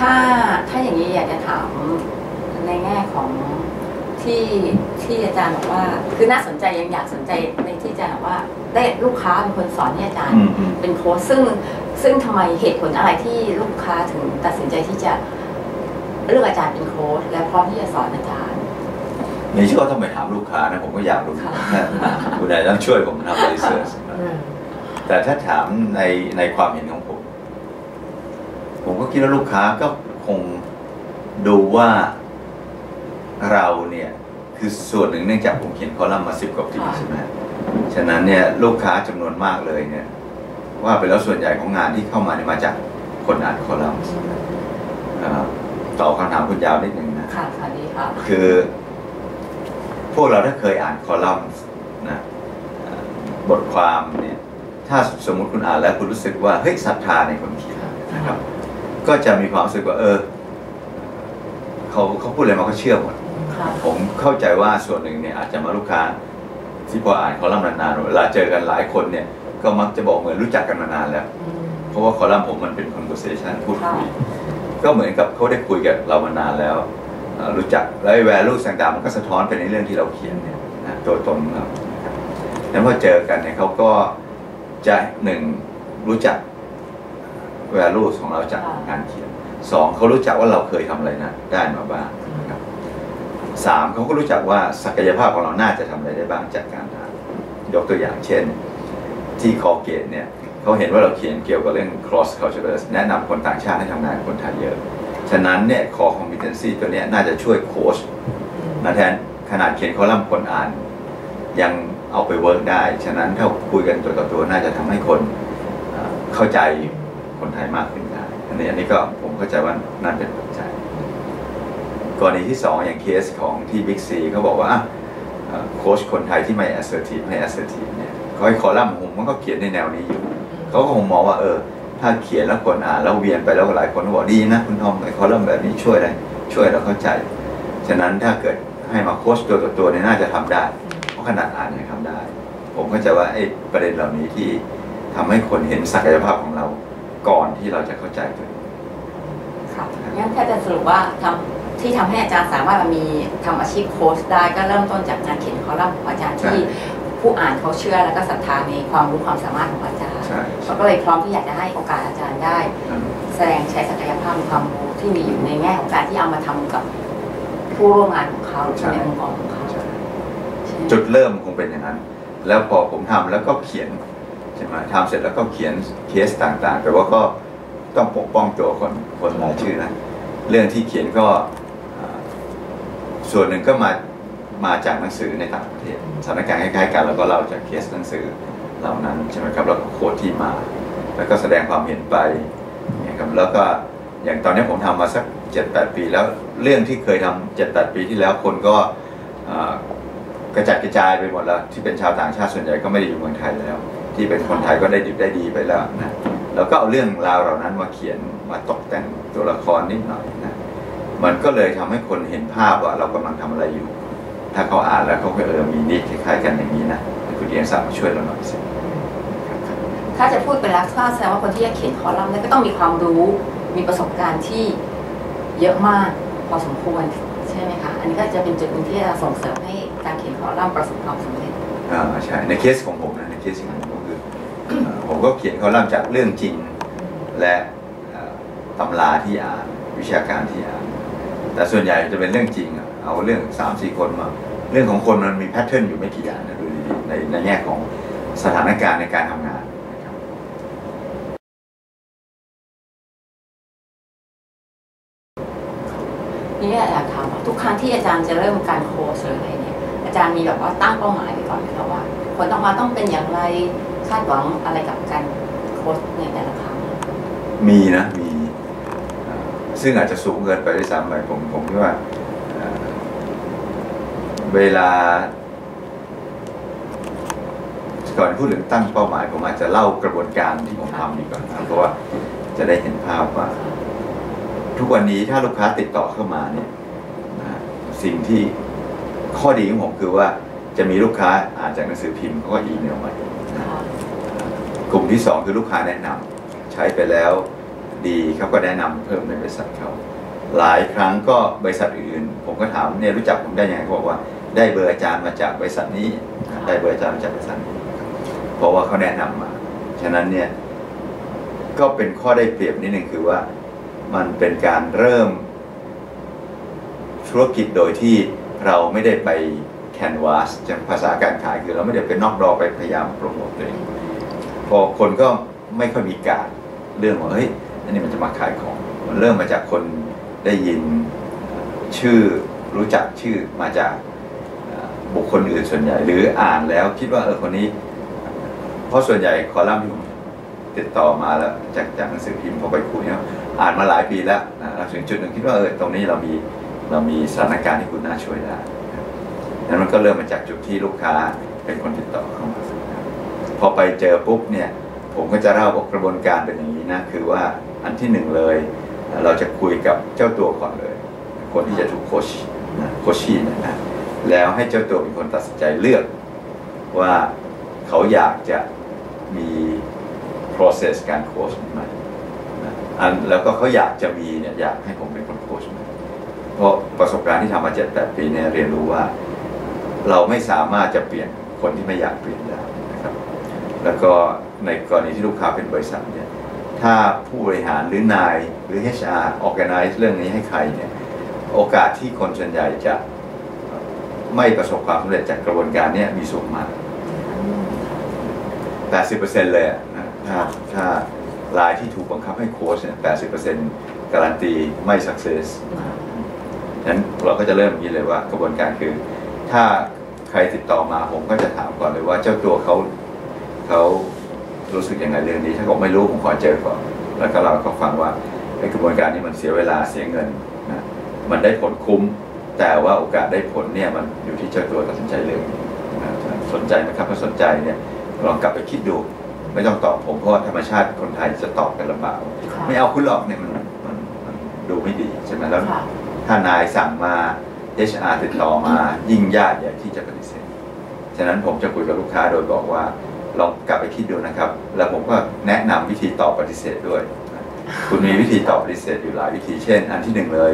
ถ้าถ้าอย่างนี้อยากจะถามในแง่ของที่ที่อาจารย์บอกว่า คือน่าสนใจยังอยากสนใจในที่อาจารย์บอกว่า ได้ลูกค้าเป็นคนสอนให้อาจารย์อืมอืมเป็นโค้ชซึ่งซึ่งทำไมเหตุผลอะไรที่ลูกค้าถึงตัดสินใจที่จะเลือกอาจารย์เป็นโค้ชและพร้อมที่จะสอนอาจารย์นี่ก็ต้องไปถามลูกค้านะผมก็อยากรู้ค่ะคุณนายต้องช่วยผมทำรีเสิร์ชอืมแต่ถ้าถามในในความเห็นของผม ผมก็คิดว่าลูกค้าก็คงดูว่าเราเนี่ยคือส่วนหนึ่งเนื่องจากผมเขียนคอลัมน์มาสิบกว่าปีใช่ไหมฉะนั้นเนี่ยลูกค้าจำนวนมากเลยเนี่ยว่าไปแล้วส่วนใหญ่ของงานที่เข้ามาเนี่ยมาจากคนอ่านคอลัมน์เอ่อตอบคำถามคุณยาวนิดนึงนะค่ะค่ะดีค่ะคือ พวกเราถ้าเคยอ่านคอลัมน์นะเอ่อบทความเนี่ยถ้าสมมุติคุณอ่านแล้วคุณรู้สึกว่าเฮ้ยศรัทธาในคนเขียนนะครับ ก็จะมีความรู้สึกว่าเออเขาเขาพูดอะไรมาก็เชื่อหมดค่ะผมเข้าใจว่าส่วนหนึ่งเนี่ยอาจจะมาลูกค้าที่พออ่านคอลัมน์นานๆเวลาเจอกันหลายคนเนี่ย ก็มักจะบอกเหมือนรู้จักกันมานานแล้วอืมเพราะว่าคอลัมน์ผมมันเป็น conversation พูดคุยค่ะก็เหมือนกับเขาได้คุยกับเรามานานแล้วเอ่อรู้จักแล้วแวลูต่างๆมันก็สะท้อนไปในเรื่องที่เราเขียนเนี่ยนะตัวตนของเรานะครับแล้วพอเจอกันเนี่ยเขาก็จะหนึ่งรู้จัก แวลูของเราจากงานเขียนสองเขารู้จักว่าเราเคยทำอะไรนะได้มาบ้างนะครับสามเขาก็รู้จักว่าศักยภาพของเราน่าจะทำอะไรได้บ้างจากการอ่านยกตัวอย่างเช่น ที่คอเกตเนี่ยเขาเห็นว่าเราเขียนเกี่ยวกับเรื่อง cross cultural แนะนำคนต่างชาติให้ทำงานกับคนไทยเยอะ ฉะนั้นเนี่ย core competency ตัวเนี้ยน่าจะช่วยโค้ชนะแทนขนาดเขียนคอลัมน์คนอ่าน ยังเอาไปเวิร์กได้ ฉะนั้นถ้าคุยกันตัวต่อตัวน่าจะทำให้คนเอ่อเข้าใจ คนไทยมากขึ้นได้อันนี้อันนี้ก็ผมเข้าใจว่านั่นเป็นปัจจัยกรณีที่สองอย่างเคสของที่บิ๊กซีเขาบอกว่าโค้ชคนไทยที่ไม่ assertive ไม่ assertive เนี่ยเขาให้คอลัมน์ผมมันก็เขียนในแนวนี้อยู่เขาก็คงมองว่าเออ ถ้าเขียนแล้วคนอ่านแล้วเวียนไปแล้วหลายคนบอกดีนะ คุณทอมไอ้คอลัมน์แบบนี้ช่วยอะไรช่วยเราเข้าใจ ฉะนั้นถ้าเกิดให้มาโค้ชตัวต่อตัวเนี่ยน่าจะทำได้ เพราะขนาดอ่านยังทำได้ ผมก็จะว่าไอ้ประเด็นเหล่านี้ที่ทำให้คนเห็นศักยภาพของเรา ก่อนที่เราจะเข้าใจตัวเองค่ะงั้นถ้าจะสรุปว่าทำที่ทำให้อาจารย์สามารถมีทำอาชีพโค้ชได้ก็เริ่มต้นจากการเขียนคอลัมน์ของอาจารย์ที่ผู้อ่านเขาเชื่อแล้วก็ศรัทธาในความรู้ความสามารถของอาจารย์ใช่เขาก็เลยพร้อมที่อยากจะให้โอกาสอาจารย์ได้อืมแสดงใช้ศักยภาพความรู้ที่มีอยู่ในแง่ของการที่เอามาทำกับผู้ร่วมงานของเขาหรือในองค์กรของเขาใช่ใช่ไหมจุดเริ่มคงเป็นอย่างนั้น แล้วพอผมทำแล้วก็เขียนใช่ไหมทำเสร็จแล้วก็เขียนเคสต่างๆ แต่ว่าก็ต้องปกป้องตัวคนคนรายชื่อนะ เรื่องที่เขียนก็ส่วนหนึ่งก็มามาจากหนังสือในต่างประเทศสถานการณ์คล้ายๆกันแล้วก็เราจากเคสหนังสือเหล่านั้นใช่ไหมครับแล้วก็โค้ดที่มา แล้วก็แสดงความเห็นไปนี่ยครับแล้วก็อย่างตอนนี้ผมทำมาสักเจ็ดแปดปีแล้วเรื่องที่เคยทำเจ็ดแปดปีที่แล้วคนก็กระจัดกระจายไปหมดแล้ว ที่เป็นชาวต่างชาติส่วนใหญ่ก็ไม่ได้อยู่เมืองไทยแล้ว ที่เป็นคนไทยก็ได้ดิบได้ดีไปแล้วนะแล้วก็เอาเรื่องราวเหล่านั้นมาเขียนมาตกแต่งตัวละครนิดหน่อยนะมันก็เลยทำให้คนเห็นภาพว่าเรากำลังทำอะไรอยู่ ถ้าเขาอ่านแล้วเขาก็เออมีนิดคล้ายๆกันอย่างนี้นะคุณเอียงศักดิ์มาช่วยเราหน่อยสิถ้าจะพูดไปแล้วถ้าแสดงว่าคนที่จะเขียนคอลัมน์เนี่ยก็ต้องมีความรู้มีประสบการณ์ที่เยอะมากพอสมควรใช่ไหมคะอันนี้ก็จะเป็นจุดหนึ่งที่จะส่งเสริมให้การเขียนคอลัมน์ประสบความสำเร็จอ่าใช่ในเคสของผมนะในเคสของผม ก็เอ่อผมก็เขียนคอลัมน์จากเรื่องจริง และตำราที่อ่านวิชาการที่อ่าน แต่ส่วนใหญ่จะเป็นเรื่องจริง เอาเรื่องสามสี่คนมา เรื่องของคนมันมีแพทเทิร์นอยู่ไม่กี่อย่างนะดูดีในในแง่ของสถานการณ์ในการทำงานนี่อยากถามว่าทุกครั้งที่อาจารย์จะเริ่มการโค้ชหรืออะไรเนี่ยอาจารย์มีแบบว่าตั้งเป้าหมายไว้ก่อนไหมคะว่าผลออกมาต้องเป็นอย่างไร คาดหวังอะไรกับการโค้ชในแต่ละครั้ง มีนะมีเอ่อซึ่งอาจจะสูงเกินไปด้วยซ้ำไปผมผมคิดว่าเอ่อเวลา ก่อนพูดถึงตั้งเป้าหมาย ผมอาจจะเล่ากระบวนการที่ผมทำดีกว่อนนะเพราะว่าจะได้เห็นภาพว่า ทุกวันนี้ถ้าลูกค้าติดต่อเข้ามาเนี่ยนะฮะสิ่งที่ข้อดีของผมคือว่าจะมีลูกค้าอ่านจากหนังสือพิมพ์เขาก็อีเมลมาค่ะ กลุ่มที่สองคือลูกค้าแนะนำใช้ไปแล้วดีเขาก็แนะนำเพิ่มในบริษัทเขาหลายครั้งก็บริษัทอื่นๆผมก็ถามเนี่ยรู้จักผมได้ยังไงเขาบอกว่าได้เบอร์อาจารย์มาจากบริษัทนี้ ได้เบอร์อาจารย์มาจากบริษัทนี้เพราะว่าเขาแนะนำมา ฉะนั้นเนี่ยก็เป็นข้อได้เปรียบนิดนึงคือว่ามันเป็นการเริ่มธุรกิจโดยที่เราไม่ได้ไปแคนวาสจากภาษาการขายคือเราไม่ได้ไปนอกรอไปพยายามโปรโมทตัวเอง พอคนก็ไม่ค่อยมีการเรื่องว่าเฮ้ยอันนี้มันจะมาขายของมันเริ่มมาจากคนได้ยินชื่อรู้จักชื่อมาจากบุคคลอื่นส่วนใหญ่ หรืออ่านแล้วคิดว่าเออคนนี้ เพราะส่วนใหญ่คอลัมน์ที่ผมติดต่อมาแล้วจากจากหนังสือพิมพ์พอไปคุยเนี่ยอ่านมาหลายปีแล้วนะแล้วถึงจุดหนึ่งคิดว่าเออตรงนี้เรามีเรามีสถานการณ์ที่คุณน่าช่วยได้นั้นมันก็เริ่มมาจากจุดที่ลูกค้าเป็นคนติดต่อเข้ามา พอไปเจอปุ๊บเนี่ยผมก็จะเล่าบอกกระบวนการเป็นอย่างนี้นะคือว่าอันที่หนึ่งเลย เราจะคุยกับเจ้าตัวก่อนเลย คนที่จะถูกโคชนะโคชชี่นยนะแล้วให้เจ้าตัวเป็นคนตัดสินใจเลือก ว่าเขาอยากจะมี process การโคชไหมนะอันแล้วก็เขาอยากจะมีเนี่ยอยากให้ผมเป็นคนโคชไหมเพราะประสบการณ์ที่ทำมาเจ็ดแปดปีเนี่ยเรียนรู้ว่า เราไม่สามารถจะเปลี่ยนคนที่ไม่อยากเปลี่ยน แล้วก็ในกรณีที่ลูกค้าเป็นบริษัทเนี่ยถ้าผู้บริหารหรือนายหรือ HR organize เรื่องนี้ให้ใครเนี่ยโอกาสที่คนส่วนใหญ่จะไม่ประสบความสำเร็จจากกระบวนการเนี้มีสูงมาก 80%เลยอะนะถ้าถ้ารายที่ถูกบังคับให้โค้ชเนี่ย 80%การันตีไม่ success ฉะนั้นเราก็จะเริ่มอย่างนี้เลยว่ากระบวนการคือ ถ้าใครติดต่อมาผมก็จะถามก่อนเลยว่าเจ้าตัวเขา เขารู้สึกยังไงเรื่องนี้ ถ้าเขาไม่รู้ผมขอเจอก่อนแล้วก็เราก็ฟังว่าไอ้กระบวนการนี้มันเสียเวลาเสียเงินนะมันได้ผลคุ้ม แต่ว่าโอกาสได้ผลเนี่ยมันอยู่ที่เจ้าตัวตัดสินใจเรื่องนี้นะสนใจไหมครับถ้าสนใจเนี่ยลองกลับไปคิดดู ไม่ต้องตอบผมเพราะว่าธรรมชาติคนไทยจะตอบกันลำบากค่ะไม่เอาคุณหรอกเนี่ยมันมันมันดูไม่ดีใช่ไหมแล้วค่ะถ้านายสั่งมา HR ติดต่อมายิ่งยากใหญ่ที่จะปฏิเสธ ฉะนั้นผมจะคุยกับลูกค้าโดยบอกว่า ลองกลับไปคิดดูนะครับ แล้วผมก็แนะนำวิธีตอบปฏิเสธด้วย คุณมีวิธีตอบปฏิเสธอยู่หลายวิธีเช่น อันที่หนึ่งเลย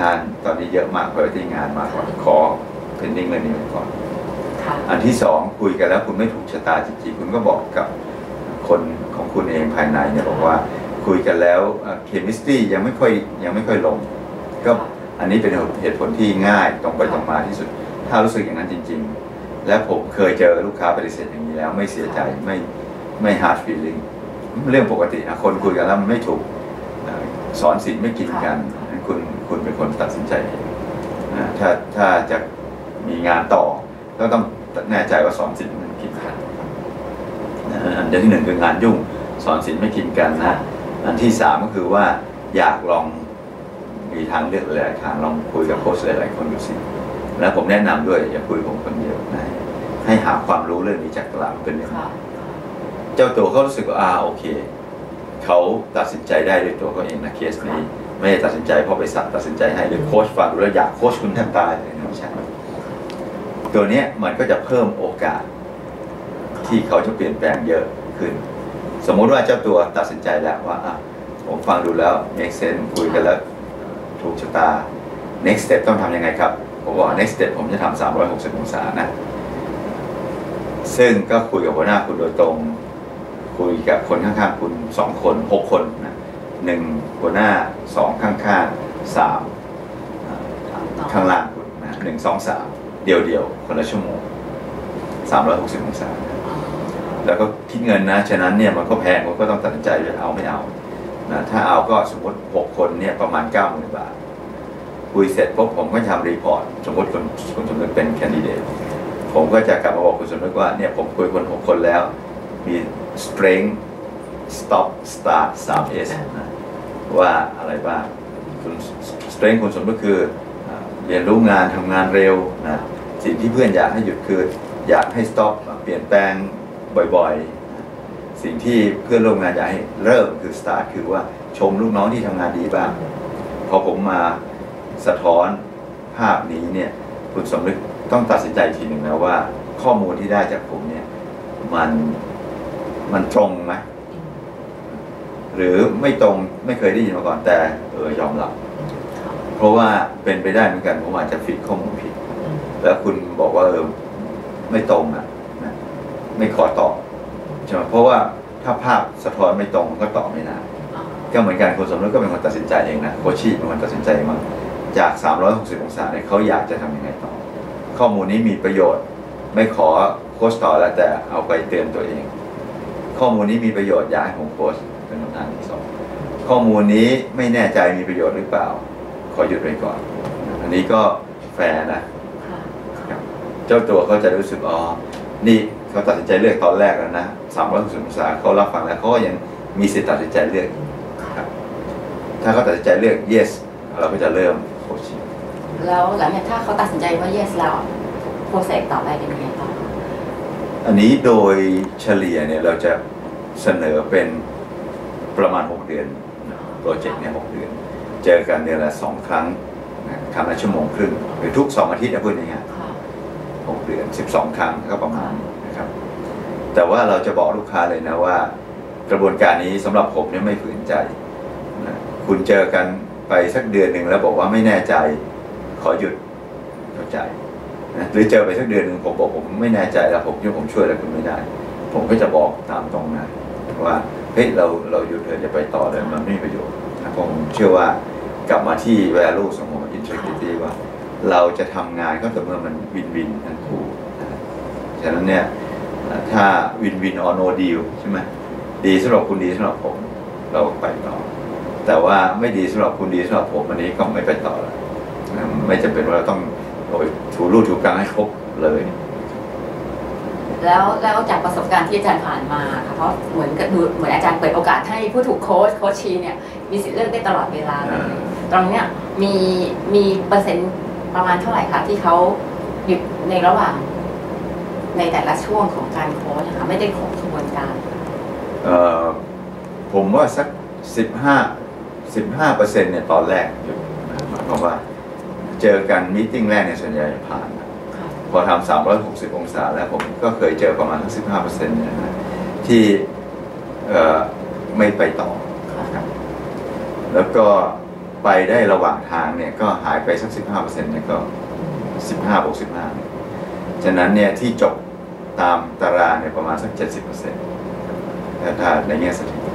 งานตอนนี้เยอะมากเพราะที่งานมาก่อนขอเพนดิ้งเรื่องนี้ไว้ก่อนค่ะอันที่สองคุยกันแล้วคุณไม่ถูกชะตาจริงๆ คุณก็บอกกับคนของคุณเองภายในเนี่ยบอกว่าคุยกันแล้วเคมิสตรียังไม่ค่อยยังไม่ค่อยลง ก็อันนี้เป็นเหตุผลที่ง่ายตรงไปตรงมาที่สุด ถ้ารู้สึกอย่างนั้นจริง ๆ และผมเคยเจอลูกค้าปฏิเสธอย่างนี้แล้ว ไม่เสียใจไม่ไม่ hard feeling เรื่องปกตินะคนคุยกันแล้วมันไม่ถูกเอ่อสอนไม่กินกัน คุณคุณเป็นคนตัดสินใจเองถ้าถ้าจะมีงานต่อ ก็ต้องแน่ใจว่าสอนศีลมันกินกันอันที่หนึ่งคืองานยุ่งสอนศีลไม่กินกันนะอันที่สามก็คือว่าอยากลองมีทางเลือกหลายทางลองคุยกับโค้ชหลายๆคนดูสิ แล้วผมแนะนำด้วยอย่าคุยกับผมคนเดียวนะ ให้หาความรู้เรื่องนี้จากตลาดเป็นอย่างค่ะเจ้าตัวเขารู้สึกว่าอ่าโอเคเขาตัดสินใจได้ด้วยตัวเขาเองนะเคสนี้ ไม่ได้ตัดสินใจเพราะบริษัทตัดสินใจให้หรือโค้ชฟังดูแล้วอยากโค้ชคุณแทบตายเลยนะไม่ใช่ตัวเนี้ยมันก็จะเพิ่มโอกาส ที่เขาจะเปลี่ยนแปลงเยอะขึ้น สมมุติว่าเจ้าตัวตัดสินใจแล้วว่าอะผมฟังดูแล้ว make sense คุยกันแล้ว ถูกชะตา next step ต้องทำยังไงครับ ผมบอก next step ผมจะทำ360 องศานะ ซึ่งก็คุยกับหัวหน้าคุณโดยตรง คุยกับคนข้างๆคุณสองคนหกคนนะหนึ่งหัวหน้าสองข้างๆสามอ่าข้างล่างคุณนะหนึ่งสองสามเดียวเดียวๆคนละชั่วโมงสามร้อยหกสิบองศาแล้วก็คิดเงินนะ ฉะนั้นเนี่ยมันก็แพงผมก็ต้องตัดสินใจว่าเอาไม่เอานะถ้าเอาก็สมมติ6คนเนี่ยประมาณ9 0 0 0 0บาทคุยเสร็จปุ๊บผมก็ทำรีพอร์ต สมมติคุณคุณสมนึกเป็นแคนดิเดต ผมก็จะกลับมาบอกคุณสมนึกว่าเนี่ยผมคุยคน6คนแล้ว มี strength stop start 3S นะว่าอะไรบ้างคุณ strength คุณสมนึกคือเรียนรู้งานทำงานเร็วนะสิ่งที่เพื่อนอยากให้หยุดคือ อยากให้ stop เปลี่ยนแปลงบ่อยๆ สิ่งที่เพื่อนร่วมงานอยากให้เริ่มคือ start คือว่าชมลูกน้องที่ทำงานดีบ้าง พอผมมาสะท้อนภาพนี้เนี่ยคุณสมนึก ต้องตัดสินใจอีกทีหนึ่งแล้วว่า ข้อมูลที่ได้จากผมเนี่ย มันมันตรงไหมหรือไม่ตรงไม่เคยได้ยินมาก่อนแต่เออยอมรับ เพราะว่าเป็นไปได้เหมือนกันผมอาจจะฟิตข้อมูลผิด แล้วคุณบอกว่าเออไม่ตรงอะนะไม่ขอตอบใช่ไหมเพราะว่าถ้าภาพสะท้อนไม่ตรงมันก็ตอบไม่ได้ก็เหมือนกันคนสมรู้ก็เป็นคนตัดสินใจเองนะโคชชี่เป็นคนตัดสินใจเองว่าจาก 360 องศาเนี่ยเขาอยากจะทำยังไงต่อ ข้อมูลนี้มีประโยชน์ ไม่ขอโค้ชต่อแล้วแต่เอาไปเตือนตัวเอง ข้อมูลนี้มีประโยชน์อยากให้ผมโค้ชเป็นคำถามที่สองข้อมูลนี้ไม่แน่ใจมีประโยชน์หรือเปล่า ขอหยุดไว้ก่อน อันนี้ก็แฟร์นะค่ะครับเจ้าตัวเขาจะรู้สึกอ๋อนี่เขาตัดสินใจเลือกตอนแรกแล้วนะสามร้อยหกสิบองศาเขารับฟังแล้วเขาก็ยังมีสิทธิ์ตัดสินใจเลือกอีกครับถ้าเขาตัดสินใจเลือก yes เราก็จะเริ่มโคชชิ่ง แล้วหลังจากถ้าเขาตัดสินใจว่า yes แล้วโปรเซสต่อไปเป็นยังไงต่ออันนี้โดยเฉลี่ยเนี่ยเราจะเสนอเป็นประมาณ 6 เดือนโปรเจกต์เนี่ย6เดือน เจอกันเดือนละสองครั้งนะครั้งละชั่วโมงครึ่งหรือทุก 2 อาทิตย์นะพูดง่ายๆค่ะหกเดือนสิบสองครั้งก็ประมาณนี้นะครับ แต่ว่าเราจะบอกลูกค้าเลยนะว่า กระบวนการนี้สำหรับผมเนี่ยไม่ฝืนใจนะคุณเจอกันไปสักเดือนหนึ่งแล้วบอกว่าไม่แน่ใจข อหยุดเข้าใจนะหรือเจอไปสักเดือนหนึ่งผมบอกผมไม่แน่ใจแล้วผมคิดว่าผมช่วยอะไรคุณไม่ได้ ผมก็จะบอกตามตรงนะว่าเฮ้ยเราเราหยุดเถอะจะไปต่อเลยมันไม่มีประโยชน์นะผมเชื่อว่ากลับมาที่ value สมอง integrity ว่า เราจะทำงานก็แต่เมื่อมันวินวินทั้งคู่นฉะนั้นเนี่ยถ้าวินวินออโนดีลใช่ไหมดีสำหรับคุณดีสำหรับผมเราไปต่อ แต่ว่าไม่ดีสำหรับคุณดีสำหรับผมอันนี้ก็ไม่ไปต่อแล้ว ไม่จำเป็นว่าเราต้องโอ้ยถูรูดถูกกลางให้ครบเลย แล้วแล้วจากประสบการณ์ที่อาจารย์ผ่านมาค่ะเพราะเหมือนกับดูเหมือนอาจารย์เปิดโอกาสให้ผู้ถูกโค้ชโค้ชชีเนี่ยมีสิทธิ์เลือกได้ตลอดเวลาเลยอ่าตรงเนี้ยมีมีเปอร์เซ็นต์ประมาณเท่าไหร่คะที่เขาหยุดในระหว่าง ในแต่ละช่วงของการโค้ชนะคะไม่ได้ครบกระบวนการเอ่อผมว่าสักสิบห้าสิบห้าเปอร์เซ็นต์เนี่ยตอนแรกหยุดนะหมายความว่า เจอกันมีติ้งแรกเนี่ยส่วนใหญ่จะผ่านนะค่ะพอทำสามร้อยหกสิบองศาแล้วผมก็เคยเจอประมาณทั้งสิบห้าเปอร์เซ็นต์นะฮะที่เอ่อไม่ไปต่อนะครับแล้วก็ไปได้ระหว่างทางเนี่ยก็หายไปสักสิบห้าเปอร์เซ็นต์เนี่ยก็สิบห้าบวกสิบห้าฉะนั้นเนี่ยที่จบตามตารางเนี่ยประมาณสักเจ็ดสิบเปอร์เซ็นต์ถ้าในแง่สถิติ